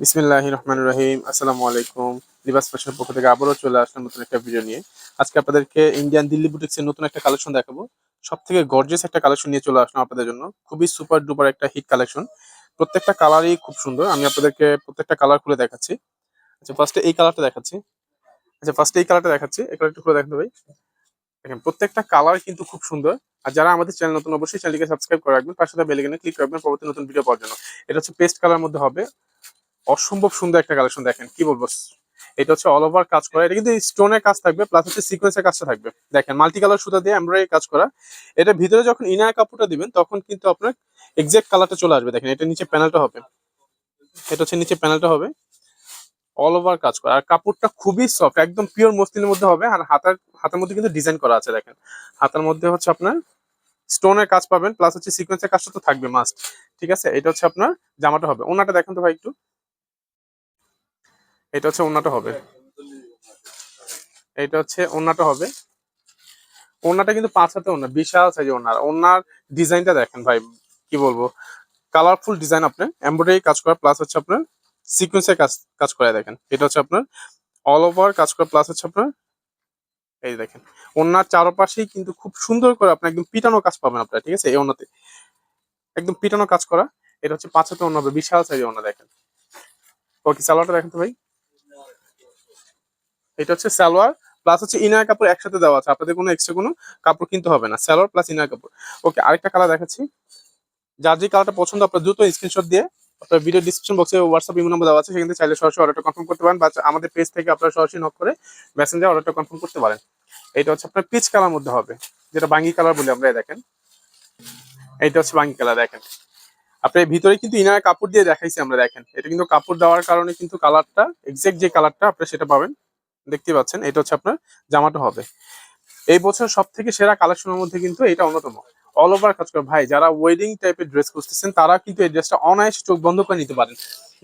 বিসমিল্লাহ রহমান রহিম। আসসালামু আলাইকুম। লিবাস ফ্যাশনের পক্ষ থেকে আবারও চলে আসলাম নতুন একটা ভিডিও নিয়ে। আজকে আপনাদেরকে ইন্ডিয়ান দিল্লি বুটিক্সের নতুন একটা কালেকশন দেখাবো। সব থেকে গর্জিয়াস একটা কালেকশন নিয়ে চলে আসলাম আপনাদের জন্য। খুবই সুপার ডুপার একটা হিট কালেকশন প্রত্যেকটা কালারই খুব সুন্দর। আমি আপনাদেরকে প্রত্যেকটা কালার খুলে দেখাচ্ছি। আচ্ছা ফার্স্টে এই কালারটা দেখাচ্ছি। আচ্ছা ফার্স্টে এই কালারটা দেখাচ্ছি। এই কালারটা খুলে দেখাতে ভাই। দেখেন, প্রত্যেকটা কালার কিন্তু খুব সুন্দর। আর যারা আমাদের চ্যানেল নতুন, অবশ্যই চ্যানেলকে সাবস্ক্রাইব করে রাখবেন। পাশে বেলেগেনে ক্লিক করবেন পরবর্তী নতুন ভিডিও পাওয়ার জন্য। এটা হচ্ছে পেস্ট কালার মধ্যে হবে। অসম্ভব সুন্দর একটা কালেকশন দেখেন, কি বলব? এটা হচ্ছে অল ওভার কাজ করা, এটা কিন্তু স্টোনের কাজ থাকবে প্লাস হচ্ছে সিকোয়েন্সের কাজটা থাকবে। দেখেন মাল্টি কালার সুতা দিয়ে এমব্রয়ডারি কাজ করা। এটা ভিতরে যখন ইনার কাপড়টা দিবেন, তখন কিন্তু আপনার এক্সাক্ট কালারটা চলে আসবে। দেখেন, এটা নিচে প্যানেলটা হবে। এটা হচ্ছে নিচে প্যানেলটা হবে। অল ওভার কাজ করা। আর কাপড়টা খুবই সফট একদম পিওর মসলিনের মধ্যে হবে, আর হাতার, হাতের মধ্যে কিন্তু ডিজাইন করা আছে, দেখেন। হাতার মধ্যে হচ্ছে আপনার স্টোনের কাজ পাবেন প্লাস হচ্ছে সিকোয়েন্সের কাজটা তো থাকবে মাস্ট ঠিক আছে? এটা হচ্ছে আপনার জামাটা হবে। ওনাটা দেখেন তো ভাই একটু। এটা হচ্ছে ওনাটা হবে। এটা হচ্ছে ওনাটা হবে। ওনাটা কিন্তু পাঁচ হাতে ওনা বিশাল সাইজে ওনার ওনার ডিজাইনটা দেখেন ভাই, কি বলব? কালারফুল ডিজাইন আপনার এমব্রয়ডারি কাজ করা প্লাস হচ্ছে আপনার সিকোয়েন্সের কাজ কাজ করা দেখেন। এটা হচ্ছে আপনার অল ওভার কাজ করা প্লাস হচ্ছে আপনার এই দেখেন ওনার চারপাশেই কিন্তু খুব সুন্দর করে আপনি একদম পিটানো কাজ পাবেন আপনার, ঠিক আছে? এই ওনাতে একদম পিটানো কাজ করা, এটা হচ্ছে পাঁচ হাতে ওনা হবে, বিশাল সাইজে ওনা দেখেন। ওকে সালোয়ারটা দেখেন তো ভাই। এটা হচ্ছে সালোয়ার প্লাস হচ্ছে ইনার কাপড় একসাথে দেওয়া আছে। আপনাদের কোনো এক্সট্রা কোনো কাপড় কিনতে হবে না। সালোয়ার প্লাস ইনার কাপড়। ওকে আরেকটা কালার দেখাচ্ছি। যার যে কালারটা পছন্দ, আপনার দ্রুত স্ক্রিনশট দিয়ে আপনার ভিডিও ডিসক্রিপশন বক্সে হোয়াটসঅ্যাপ ইমো নাম্বার দেওয়া আছে, সেখান চাইলে সরাসরি অর্ডারটা কনফার্ম করতে পারেন বা আমাদের পেজ থেকে আপনারা সরাসরি নক করে মেসেঞ্জার অর্ডারটা কনফার্ম করতে পারেন। এটা হচ্ছে আপনার পিচ কালার মধ্যে হবে। যেটা বাঙ্গি কালার বলি আমরা দেখেন। এইটা হচ্ছে বাঙ্গি কালার দেখেন। আপনার ভিতরে কিন্তু ইনার কাপড় দিয়ে দেখাইছি আমরা, দেখেন। এটা কিন্তু কাপড় দেওয়ার কারণে কিন্তু কালারটা এক্সাক্ট যে কালারটা আপনারা সেটা পাবেন। দেখতে পাচ্ছেন, এটা হচ্ছে আপনার জামাটা হবে। এই বছর সব থেকে সেরা কালেকশনের মধ্যে কিন্তু এটা অন্যতম। অল ওভার কাজ করে। ভাই, যারা ওয়েডিং টাইপের ড্রেস খুঁজতেছেন, তারা কিন্তু এই ড্রেসটা অনায়াসে চোখ বন্ধ করে নিতে পারেন।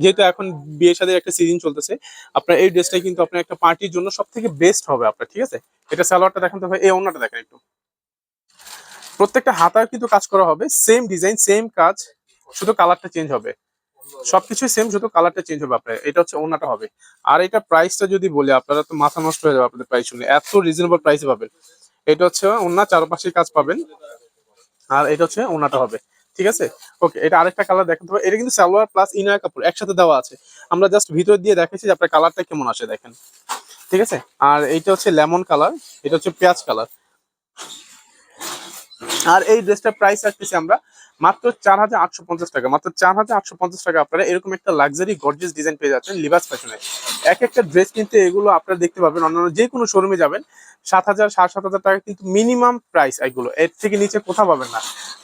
যেহেতু এখন বিয়ে সাদের একটা সিজন চলতেছে, আপনার এই ড্রেসটা কিন্তু আপনার একটা পার্টির জন্য সব থেকে বেস্ট হবে আপনার, ঠিক আছে? এটা সালোয়ারটা দেখেন তো ভাই, এই অন্যটা দেখেন একটু। প্রত্যেকটা হাতায় কিন্তু কাজ করা হবে সেম ডিজাইন সেম কাজ, শুধু কালারটা চেঞ্জ হবে। সবকিছুই সেম শুধু কালারটা চেঞ্জ হবে আপনার। এটা হচ্ছে ওনাটা হবে। আর এটা প্রাইসটা যদি বলি, আপনারা তো মাথা নষ্ট হয়ে যাবে আপনাদের প্রাইস শুনে। এত রিজনেবল প্রাইসে পাবেন। এটা হচ্ছে ওনার চারপাশে কাজ পাবেন। আর এটা হচ্ছে ওনাটা হবে। ঠিক আছে? ওকে এটা আরেকটা কালার দেখেন তো এটা কিন্তু সালোয়ার প্লাস ইনার কাপড়, একসাথে দেওয়া আছে। আমরা জাস্ট ভিতর দিয়ে দেখাচ্ছি যে আপনার কালারটা কেমন আসে, দেখেন। ঠিক আছে? আর এইটা হচ্ছে লেমন কালার এটা হচ্ছে পেঁয়াজ কালার আর এই ড্রেসটার প্রাইস রাখতেছি আমরা মাত্র চার হাজার আটশো পঞ্চাশ টাকা। মাত্র চার হাজার আটশো পঞ্চাশ টাকা আপনারা এরকম একটা লাক্সারি গর্জিয়াস ডিজাইন পেয়ে যাচ্ছেন লিবাস ফ্যাশনে এক একটা ড্রেস কিন্তু এগুলো আপনারা দেখতে পাবেন অন্যান্য যে কোনো শোরুমে যাবেন, সাত হাজার, সাড়ে সাত হাজার টাকা কিন্তু মিনিমাম প্রাইস এগুলো। এর থেকে নিচে কোথাও পাবেন না।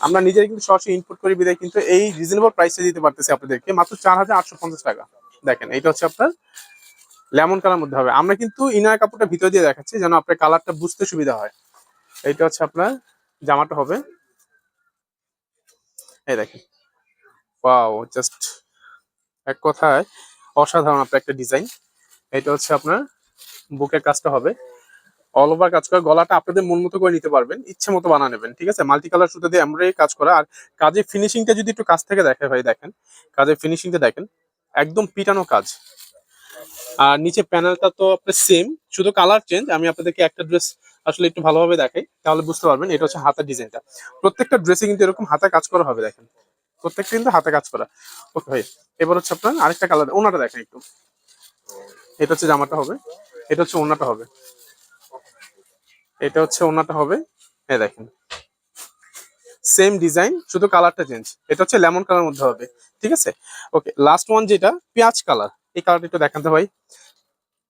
আমরা নিজেরা কিন্তু সরাসরি ইনপুট করি, বিদায়, কিন্তু এই রিজনেবল প্রাইসে দিতে পারতেছি আপনাদেরকে। মাত্র চার হাজার আটশো পঞ্চাশ টাকা। দেখেন, এটা হচ্ছে আপনার লেমন কালার মধ্যে হবে। আমরা কিন্তু ইনার কাপড়টা ভিতর দিয়ে দেখাচ্ছি যেন আপনার কালারটা বুঝতে সুবিধা হয়। এইটা হচ্ছে আপনার জামাটা হবে। এই দেখেন। ওয়াও জাস্ট এক কথায় অসাধারণ আপনার একটা ডিজাইন এটা হচ্ছে আপনার বুকের কাজটা হবে। অল ওভার কাজ করা, গলাটা আপনাদের মন মতো করে নিতে পারবেন। ইচ্ছে মতো বানা নেবেন, ঠিক আছে? মাল্টি কালার সুতো দিয়ে এমব্রয়ডারি কাজ করা। আর কাজের ফিনিশিংটা যদি একটু কাছ থেকে দেখে ভাই দেখেন। কাজের ফিনিশিংটা দেখেন। একদম পিটানো কাজ। আর নিচে প্যানেলটা তো আপনার সেম শুধু কালার চেঞ্জ আমি আপনাদেরকে একটা ড্রেস আসলে একটু ভালোভাবে দেখাই, তাহলে বুঝতে পারবেন এটা হচ্ছে হাতের ডিজাইনটা। প্রত্যেকটা ড্রেসে কিন্তু এরকম হাতে কাজ করা হবে, দেখেন। প্রত্যেকটা কিন্তু হাতে কাজ করা। ওকে ভাই, এবার হচ্ছে আপনার আরেকটা কালার ওনাটা দেখেন একটু। এটা হচ্ছে জামাটা হবে, এটা হচ্ছে ওনাটা হবে। এটা হচ্ছে ওনাটা হবে হ্যাঁ দেখেন। সেম ডিজাইন শুধু কালারটা চেঞ্জ এটা হচ্ছে লেমন কালার মধ্যে হবে, ঠিক আছে? ওকে লাস্ট ওয়ান যেটা, পেঁয়াজ কালার এই কালারটা একটু দেখাতে ভাই।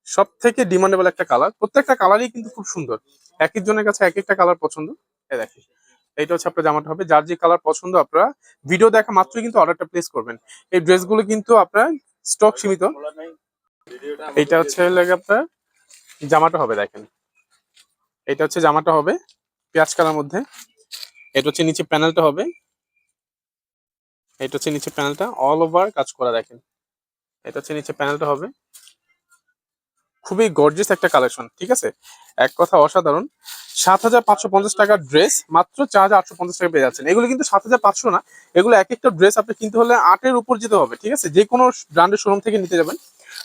সব থেকে ডিমান্ডেবল একটা কালার প্রত্যেকটা কালারই কিন্তু খুব সুন্দর। এক একজনের কাছে এক একটা কালার পছন্দ? এ দেখেন, এইটা হচ্ছে আপনার জামাটা হবে। যার যে কালার পছন্দ আপনারা ভিডিও দেখা মাত্রই কিন্তু অর্ডারটা প্লেস করবেন। এই ড্রেসগুলো কিন্তু আপনার স্টক সীমিত। এইটা হচ্ছে আপনার জামাটা হবে, দেখেন। এটা হচ্ছে জামাটা হবে, পেঁয়াজ কালার মধ্যে। এটা হচ্ছে নিচে প্যানেলটা হবে। এটা হচ্ছে নিচে প্যানেলটা অল ওভার কাজ করা, দেখেন। এটা হচ্ছে নিচে প্যানেলটা হবে। খুবই গর্জিয়াস একটা কালেকশন ঠিক আছে? এক কথা অসাধারণ। সাত হাজার পাঁচশো পঞ্চাশ টাকার ড্রেস মাত্র চার হাজার আটশো পঞ্চাশ টাকা পেয়ে যাচ্ছেন। এগুলো কিন্তু সাত হাজার পাঁচশো না, এগুলো এক একটা ড্রেস আপনি কিনতে হলে আটের উপর যেতে হবে, ঠিক আছে? যে কোনো ব্র্যান্ডের শোরুম থেকে নিতে যাবেন।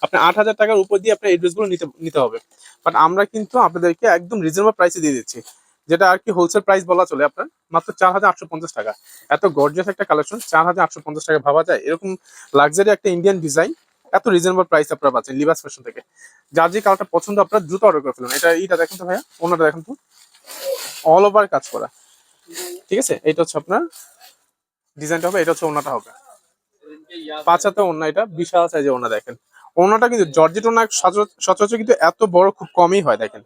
আপনি আট হাজার টাকার উপর দিয়ে আপনার এই ড্রেসগুলো নিতে নিতে হবে। বাট আমরা কিন্তু আপনাদেরকে একদম রিজনেবল প্রাইসে দিয়ে দিচ্ছি, যেটা আর কি হোলসেল প্রাইস বলা চলে আপনার, মাত্র চার হাজার আটশো পঞ্চাশ টাকা। এত গর্জিয়াস একটা কালেকশন চার হাজার আটশো পঞ্চাশ টাকা ভাবা যায়। এরকম লাক্সারি একটা ইন্ডিয়ান ডিজাইন এত রিজনেবল প্রাইস আপনারা পাচ্ছেন লিবাস ফ্যাশন থেকে। যার যে কালারটা পছন্দ, আপনারা দ্রুত অর্ডার করে ফেলুন। এটা, এইটা দেখেন তো ভাইয়া ওনাটা দেখেন তো। অল ওভার কাজ করা। ঠিক আছে? এটা হচ্ছে আপনার ডিজাইনটা হবে, এটা হচ্ছে ওনাটা হবে। পাঁচ হাতে ওনা এটা, বিশাল সাইজে ওনা দেখেন। ওনাটা কিন্তু জর্জেট ওনা সচরাচর কিন্তু এত বড় খুব কমই হয়, দেখেন।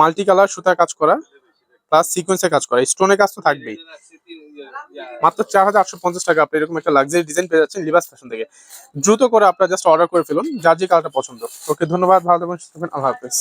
মাল্টি কালার সুতা কাজ করা প্লাস সিকোয়েন্সে কাজ করা। স্টোনের কাজ তো থাকবেই। মাত্র চার হাজার আটশো পঞ্চাশ টাকা আপনি এরকম একটা লাক্সারি ডিজাইন পেয়ে যাচ্ছেন লিবাস ফ্যাশন থেকে। দ্রুত করে আপনারা জাস্ট অর্ডার করে ফেলুন, যার যে কালটা পছন্দ। ওকে, ধন্যবাদ, ভালো থাকবেন, আল্লাহ হাফেজ।